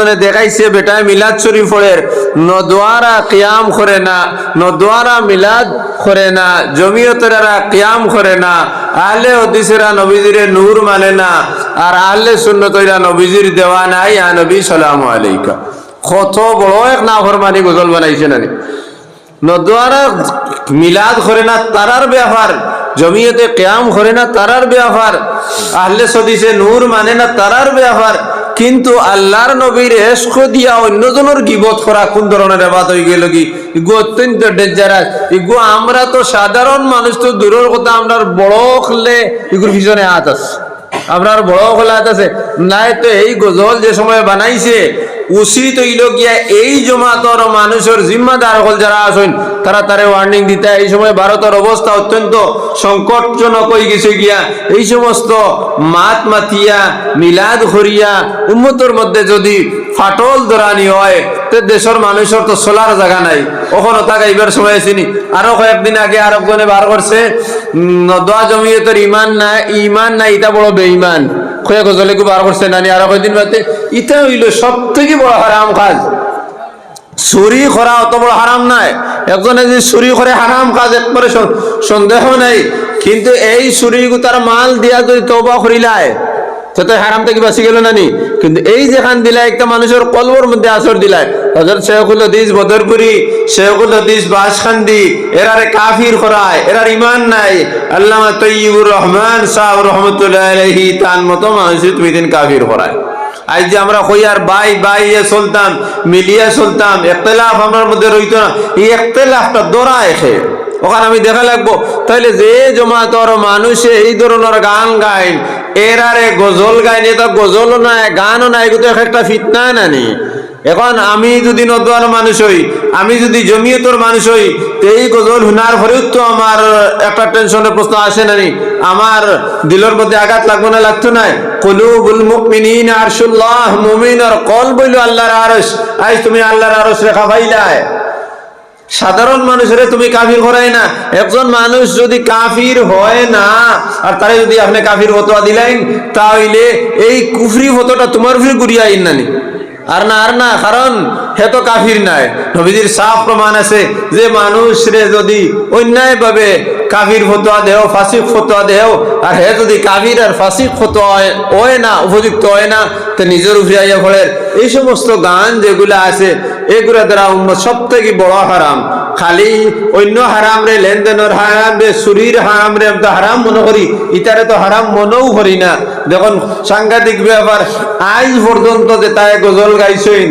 একজনে দেখাইছে বেটায় মিলাদ শরীফ পড়ে। নদোয়ারা কিয়াম করে না নদোয়ারা মিলাদ করে না জমিয়তরা কিয়াম করে না, আহলে হদিসেরা নবীজিরে নূর মানে না, আর আহলে সুন্নতরা নবীজির দেওয়া নাই আ নবী, সালাম আলাইকা। কত বড় এক না ফরমানি গজল বানাইছে নানি নদোয়ারা মিলাদ করে না, তারার ব্যাপার জমিয়তে কেয়াম করে না, তারার ব্যাপার আহলে সদিসে নূর মানে না, তারার ব্যাপার কিন্তু আল্লাহর নবীর এসক দিয়া অন্যজনের গিবত করা কোন ধরনের এবাদ হয়ে গেল কি? অত্যন্ত ডেঞ্জারাস ইগু আমরা তো সাধারণ মানুষ তো দূরের কথা, আমরা বড় হলে ইগুর পিছনে হাত আছে। আপনার বড় খোলা আছে। নাই তো এই গজল যে সময় বানাইছে উচিত হইল গিয়া এই জমাতর মানুষের জিম্মাদার হল যারা আছেন, তারা তারে ওয়ার্নিং দিতে, এই সময় ভারতের অবস্থা অত্যন্ত সংকটজনক হয়ে গেছে গিয়া, এই সমস্ত মাত মাতিয়া, মিলাদ হরিয়া উন্মতর মধ্যে যদি ফাটল দরানি হয়। তে দেশের মানুষের তো সোলার জায়গা নাই। ওখানে তাকাইবার সময় আসেনি আরও কয়েকদিন আগে আর একজনে বার করছে দোয়া জমিয়তের ইমান নাই ইমান নাই এটা বড় বেঈমান। কয়ে গজলে বার করছে নানি, আরও কয়েকদিন বাদে ইটা হইল সব থেকে বড় হারাম কাজ। চুরি করা অত বড় হারাম নাই। একজনে যে চুরি করে হারাম কাজ একবারে সন্দেহ নাই। কিন্তু এই চুরি তার মাল দিয়া যদি তবা করিলায় তো হারাম থেকে গেল কিন্তু এই যেখান একটা মানুষের কলবর মধ্যে আসর দিলাই হজরত শেখুল হদিস বদরপুরি তুমি যে আমরা বাই বাই মিলিয়ে আমার মধ্যে রইতো না, এই একতলাফটা দৌড়া এসে ওখানে আমি দেখা লাগবো। তাহলে যে জমাতর মানুষে এই ধরনের গান গাইন, এরারে গজল গাইন, এটা গজলও নাই, গানও নাই, এগুলো এক একটা ফিতনা নানি। এখন আমি যদি নদওয়ার মানুষ হই, আমি যদি জমিয়তর মানুষ হই এই গজল শুনার পরেও তো আমার একটা টেনশনের প্রশ্ন আসে নানি। আমার দিলের মধ্যে আঘাত লাগবো না, লাগতো না? কুলুবুল মুমিনিন আরশুল্লাহ, মুমিনের কল বইল আল্লাহর আরশ। আজ তুমি আল্লাহর আরশ রেখা পাইলায় সাধারণ মানুষের তুমি কাফির করাই না। একজন মানুষ যদি কাফির হয় না, আর তারে যদি আপনি কাফির ফতোয়া দিলেন তাহলে এই কুফরি ফতোটা তোমার উপরে গুড়িয়ে আইন নানি। আর না আর না, কারণ হে তো কাফির নাই। নবীজির সাফ প্রমাণ আছে যে মানুষ রে যদি অন্যায় কাফির ফতোয়া দেও, ফাসিক ফতোয়া দেও। আর হে যদি কাবির আর ফাসিক ফতোয়া হয়- না, উপযুক্ত হয় না, তো নিজের উভিয়াইয়া ফলের ফলে এই সমস্ত গান যেগুলো আছে, এগুলা দ্বারা উম্মত সব থেকে বড় হারাম। খালি অন্য হারাম রে লেনদেনের হারাম রে চুরির হারাম রে হারাম মনে করি, ইতারে তো হারাম মনেও করি না। দেখুন, সাংঘাতিক ব্যাপার আজ পর্যন্ত যে তাই গজল গাইছেন,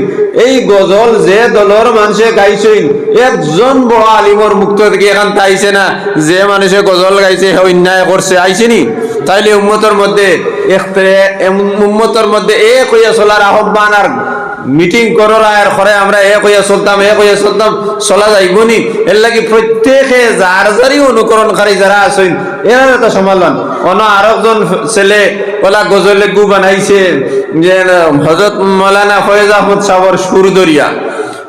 এই গজল যে দলের মানুষে গাইছেন, একজন বড় আলিমর মুক্ত থেকে এখন তাইছে না, যে মানুষে গজল গাইছে অন্যায় করছে আইছেনি তাইলে উম্মতর মধ্যে উম্মতর মধ্যে এক হইয়া চলার আহ্বান আর মিটিং করার আর খরে আমরা এক হইয়া চলতাম এক হইয়া চলতাম, চলা যাইবনি। এর লাগি প্রত্যেকে যার যারই অনুকরণকারী যারা আছেন এরা তো সমালন অন আর ছেলে ওলা গজলে গু বানাইছে যে হজরত মৌলানা ফয়েজ আহমদ সাবর সুর দরিয়া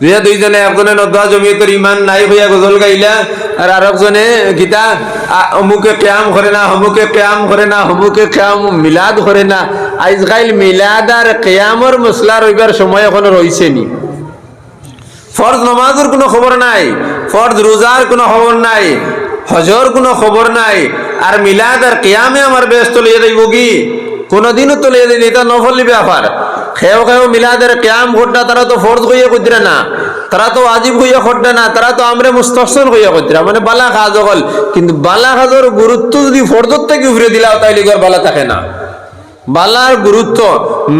দুইয়া দুইজনে একজনে নদা জমিয়তের ইমান নাই হইয়া গজল গাইলা আর আরেকজনে গীতা অমুকে ক্যাম করে না, অমুকে ক্যাম করে না, অমুকে ক্যাম মিলাদ করে না আজকাল মিলাদ আর কেয়ামর মশলা রইবার সময় এখনও রইছে নি? ফরজ নমাজের কোনো খবর নাই ফরজ রোজার কোনো খবর নাই হজর কোনো খবর নাই আর মিলাদ আর কেয়ামে আমার ব্যস্ত লইয়া যাইব কি? কোনোদিনও তো লইয়া যাইনি এটা নফলি ব্যাপার খেয়েও খেয়েও মিলাদের ক্যাম ঘটনা, তারা তো ফরজ হইয়া কুদ্রে না। তারা তো আজিব হইয়া ঘটনা না, তারা তো আমরা মুস্তফসল হইয়া করতে মানে বালা খাজ হল কিন্তু বালা খাজর গুরুত্ব যদি ফরজর থেকে উফরে দিলাও, তাইলে ঘর বালা থাকে না? বালার গুরুত্ব,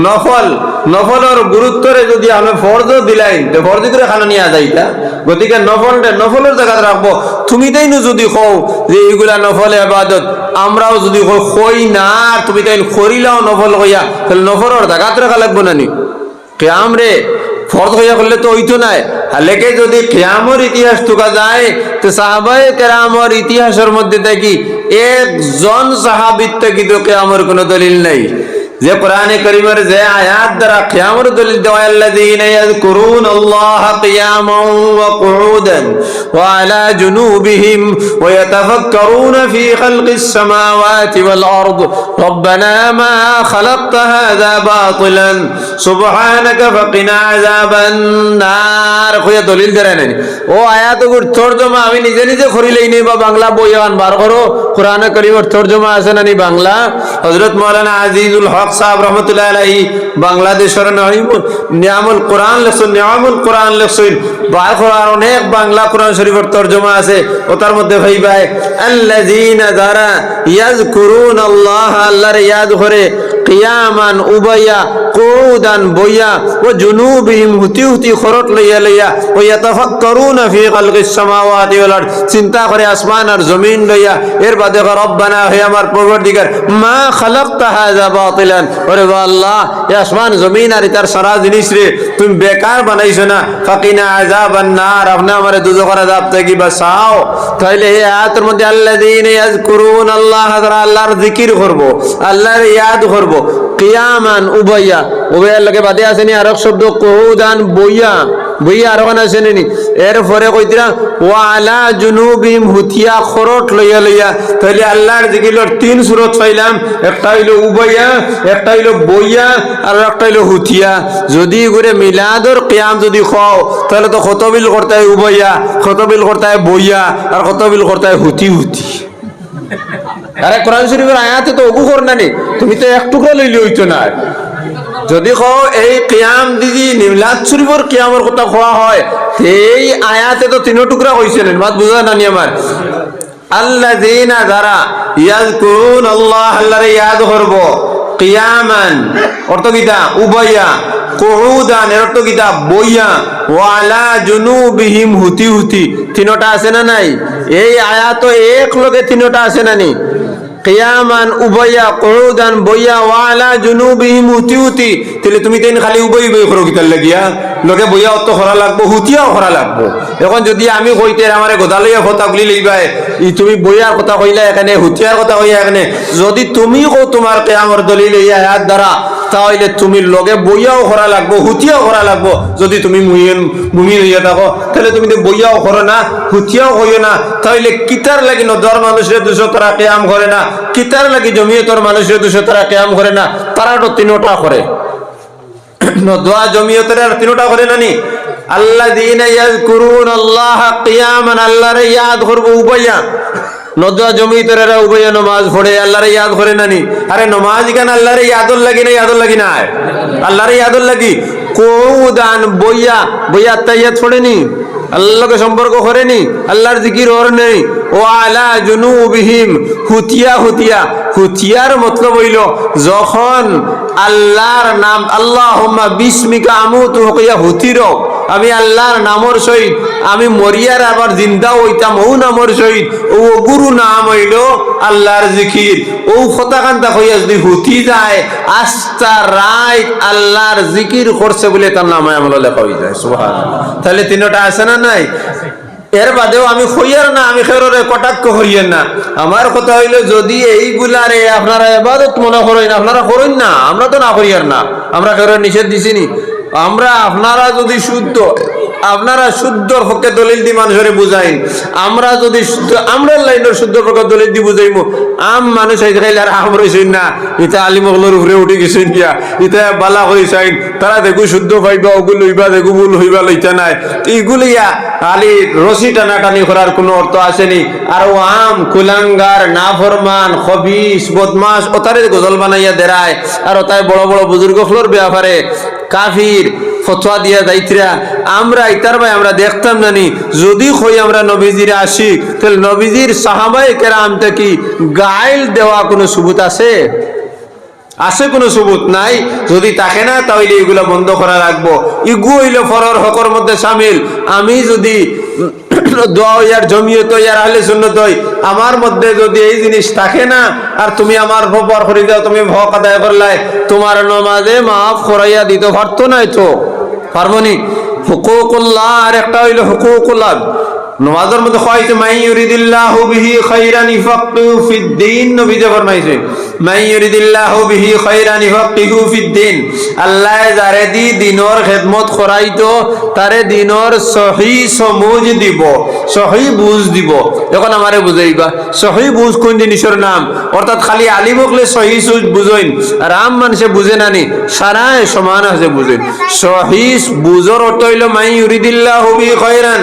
নফল, নফলের গুরুত্বরে যদি আমি ফর্জ দিলাই, তো ফর্জ করে খানা নিয়ে যাইতা। গতিকে নফলটা নফলের জায়গাতে রাখব। তুমি তাই যদি কও যে এইগুলা নফল আবাদত আমরাও যদি কই না তুমি তাই করিলাও নফল কইয়া তাহলে নফলের জায়গাতে রাখা লাগবো না নি? কেয়াম রে, ফরজ হইয়া করলে তো হইতো নাই। হালেকে যদি কিয়ামর ইতিহাস টুকা যায়, তো সাহাবাই কেরামর ইতিহাসের মধ্যে দেখি একজন সাহাবিত্ব থেকে তো কিয়ামর কোনো দলিল নাই। যে কোরআনে করিমের যে আয়াত দ্বারা কিয়ামর দলিল দেওয়া, আল্লাযীনা ইয়াযকুরুন আল্লাহ কিয়ামান ওয়া কুউদান ওয়া আলা জুনুবিহিম ওয়া ইয়াতাফাক্কারুনা ফি খালকিস সামাওয়াতি ওয়াল আরদ। রব্বানা মা খালাকতা হাযা বাতিলান। সুবহানাকা ফাকিনা আযাবান নার কইয়া দলিল দেয় নাই ও আয়াত গুর তরজমা আমি নিজে নিজে করিলেই নেই বা বাংলা বই আন বার করো। কোরআনে করিমের তরজমা আছে না নি বাংলা? হযরত মাওলানা আজিজুল হক সাহেব রহমতুল্লাহ আলাহি বাংলাদেশের নিয়ামুল কোরআন লেখছেন, নিয়ামুল কোরআন লেখছেন। অনেক বাংলা কোরআন শরীফের তর্জমা আছে, ও তার মধ্যে ইয়াজকুরুন আল্লাহ আল্লাহর ইয়াদ উবাইয়া কুউদান বইয়া ও জুনুবিহিম হুতি হুতি খরট লইয়া লইয়া ও ইয়াতাফাক্কারুনা ফি খালকিস সামাওয়াতি ওয়াল আরদ, চিন্তা করে আসমান আর জমিন লইয়া। এর বাদে রব্বানা, হে আমার পরবর্তীকার, মা খালাকতা ওরে আল্লাহ, এ আসমান, জমিন আর সারা জিনিস রে, তুমি বেকার বানাইছো না? আপনি আয়াতের মধ্যে আল্লাহ আল্লাহর জিকির করব, আল্লাহর ইয়াদ করব। কিয়ামান উবাইয়া। উবাইয়ার লগে বাদে আসেনি আরেক শব্দ কুউদান বইয়া। বইয়া আরও কান আসেনি নি? এরপরে কইতিরা ওয়া আলা জুনুবিম হুতিয়া খরট লইয়া লইয়া। তাহলে আল্লাহর জিকিরের তিন সুরত পাইলাম। একটা হইল উবাইয়া, একটা হইল বইয়া, আর একটা হইল হুতিয়া যদি করে মিলাদর কিয়াম যদি খাও তাহলে তো খতবিল করতে হয় উবাইয়া, খতবিল করতে হয় বইয়া, আর খতবিল করতে হয় হুতি হুতি আরে কোরআন শরীফের আয়াতে তো অগু কর নানি, তুমি তো এক টুকরা লইলে হইতো না। যদি কও এই কিয়াম দিদি নিমলাদ শরীফের কিয়ামের কথা কোয়া হয় এই আয়াতে তো তিনো টুকরা কইছিলেন মাত বুঝা নানি আমার। আল্লাযীনা যারা ইয়াযকুরুন আল্লাহ আল্লাহরে ইয়াদ করব, কিয়ামান, অর্থ কিতা? উবাইয়া কুউদান এর অর্থ কিতা? বইয়া, ওয়ালা জুনুবিহিম হুতি হুতি। তিনোটা আছে না নাই? এই আয়াত এক লগে তিনোটা আছে না নি কিয়ামান উবাইয়া, কুউদান বইয়া, ওয়ালা জুনুবিহিম হুতি তাহলে তুমি তাই খালি উবাই উবাই করো কিতার লাগিয়া? লগে বইয়া অত করা লাগবো হুতিয়াও করা লাগবো। এখন যদি আমি কইতে আমারে গোদালইয়া কথা গুলি লইবাই ই তুমি বইয়ার কথা কইলা এখানে হুতিয়ার কথা কইয়া এখানে যদি তুমি কো তোমার কেয়ামর দলিল এই আয়াত দ্বারা তাহলে তুমি লগে বইয়াও করা লাগবো হুতিয়াও করা লাগবো। যদি তুমি মুহিন হইয়া থাকো, তাহলে তুমি বইয়াও করো না হুতিয়াও হইও না। তাহলে কিতার লাগি নদর মানুষের দুশো তারা কেয়াম করে না কিতার লাগি জমিয়তর মানুষের দুশো তারা কেয়াম করে না তারা তো তিনোটা করে দোয়া জমিয়তের আর তিনোটা করে নানি। আল্লাহ দিন করুন আল্লাহ কিয়ামান, আল্লাহরে ইয়াদ করব উবাইয়া। নদুয়া জমিয়তের এরা উবাইয়া নমাজ পড়ে, আল্লাহরে ইয়াদ করে নানি। আরে নমাজ গান আল্লাহরে ইয়াদর লাগি না ইয়াদর লাগি না? আল্লাহরে ইয়াদর লাগি। কৌদান বইয়া বইয়া তাইয়া পড়েনি আল্লাহকে সম্পর্ক করেনি, আল্লাহর জিকির ওর নেই। ও আলা জুনুবিহিম, হুতিয়া হুতিয়া। হুতিয়ার মতলব হইল, যখন আল্লাহর নাম আল্লাহ বিস্মিকা আমু তো হইয়া হুতির। আমি আল্লাহর নামর সহিত, আমি মরিয়ার আবার জিন্দা হইতাম, ও নামর সহিত। ও গুরু নাম হইল আল্লাহর জিকির। ও ফতাকান্তা হইয়া যদি হুতি যায় আস্তা রায় আল্লাহর জিকির করছে বলে তার নামে আমলা লেখা হয়ে যায় সুহান তাহলে তিনটা আছে না নাই? এর বাদেও আমি হইয়ার না, আমি খেররে কটাক্ষ হইয়ের না। আমার কথা হইল, যদি এইগুলারে আপনারা এবাদত মনে করেন, আপনারা করেন না, আমরা তো না করিয়ার না। আমরা খেরর নিষেধ দিছিনি আমরা আপনারা যদি শুদ্ধ, আপনারা শুদ্ধ পক্ষে দলিল দি মানুষের বুঝাইন আমরা যদি শুদ্ধ, আমরা লাইনের শুদ্ধ পক্ষে দলিল দি বুঝাইমু, আম মানুষ আইতে খাইলে আর আম রইছেন না, ইতা আলী মগলের উপরে উঠে গেছেন দিয়া ইতা বালা চাইন তারা দেখু শুদ্ধ পাইবা ওগুলো লইবা, দেখু ভুল হইবা, লইতা নাই। এইগুলিয়া খালি রশি টানাটানি করার কোনো অর্থ আসেনি। আর ও আম, কুলাঙ্গার, নাফরমান খবিস বদমাস ওতারে গজল বানাইয়া দেরায়, আর ওতায় বড় বড় বুজুর্গ ফ্লোর ব্যাপারে কাফির, ফতোয়া দিয়া যাইতরা। আমরা ইতার ভাই, আমরা দেখতাম জানি যদি কই আমরা নবীজির আসি, তাহলে নবীজির সাহাবাই কেরামটা কি গাইল দেওয়া কোনো সুবুত আছে? আছে কোনো সুবুত নাই? যদি থাকে না, তাহলে এগুলো বন্ধ করা রাখব ইগু হইল ফরর হকর মধ্যে সামিল। আমি যদি দোয়া ইয়ার জমিয়ত ইয়ার আহলে সুন্নত আমার মধ্যে যদি এই জিনিস থাকে না, আর তুমি আমার ব্যাপার করে দাও, তুমি ভক আদায় করলাই, তোমার নমাজে মাফ করাইয়া দিতে পারতো নাই তো পারবনি হুকুকুল্লাহ, আর একটা হইল হুকুকুল্লাহ। নমাজের মধ্যে কয়তে মাই ইউরিদিল্লাহু বিহি খাইরান ইফাক্কিহু ফিদ্দিন নবী যে ফরমাইছে মাই ইউরিদিল্লাহু বিহি খাইরান ইফাক্কিহু ফিদ্দিন আল্লাহ যারে দি দিনর খেদমত করাইতো, তারে দিনর সহি সমুজ দিব, সহি বুঝ দিব। এখন আমারে বুঝাইবা, সহি বুঝ কোন জিনিসের নাম? অর্থাৎ খালি আলিমকলে সহি সুজ বুঝইন, আর আম মানুষে বুঝে নানি সারায় সমান আছে বুঝেন সহি বুঝর অর্থ হইল মাই ইউরিদিল্লাহু বিহি খাইরান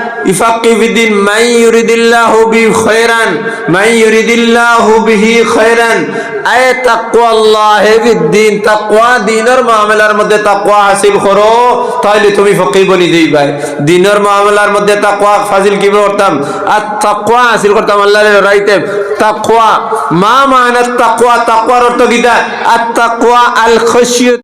ইফাক্কি ফিদ্দিন মাই ইউরিদিল্লাহু বি খায়রান মাই ইউরিদিল্লাহু বিহি খায়রান আয় তাকওয়া আল্লাহ বিদ্দিন তাকওয়া দিনের মামলার মধ্যে তাকওয়া হাসিল করো তাহলে তুমি ফকি বনি দিবাই দিনের মামলার মধ্যে তাকওয়া ফাজিল কি করতাম? আর তাকওয়া হাসিল করতাম আল্লাহর রাইতে। তাকওয়া, মা মানা তাকওয়া, তাকওয়ার অর্থ কিটা আর তাকওয়া আল খশিয়ত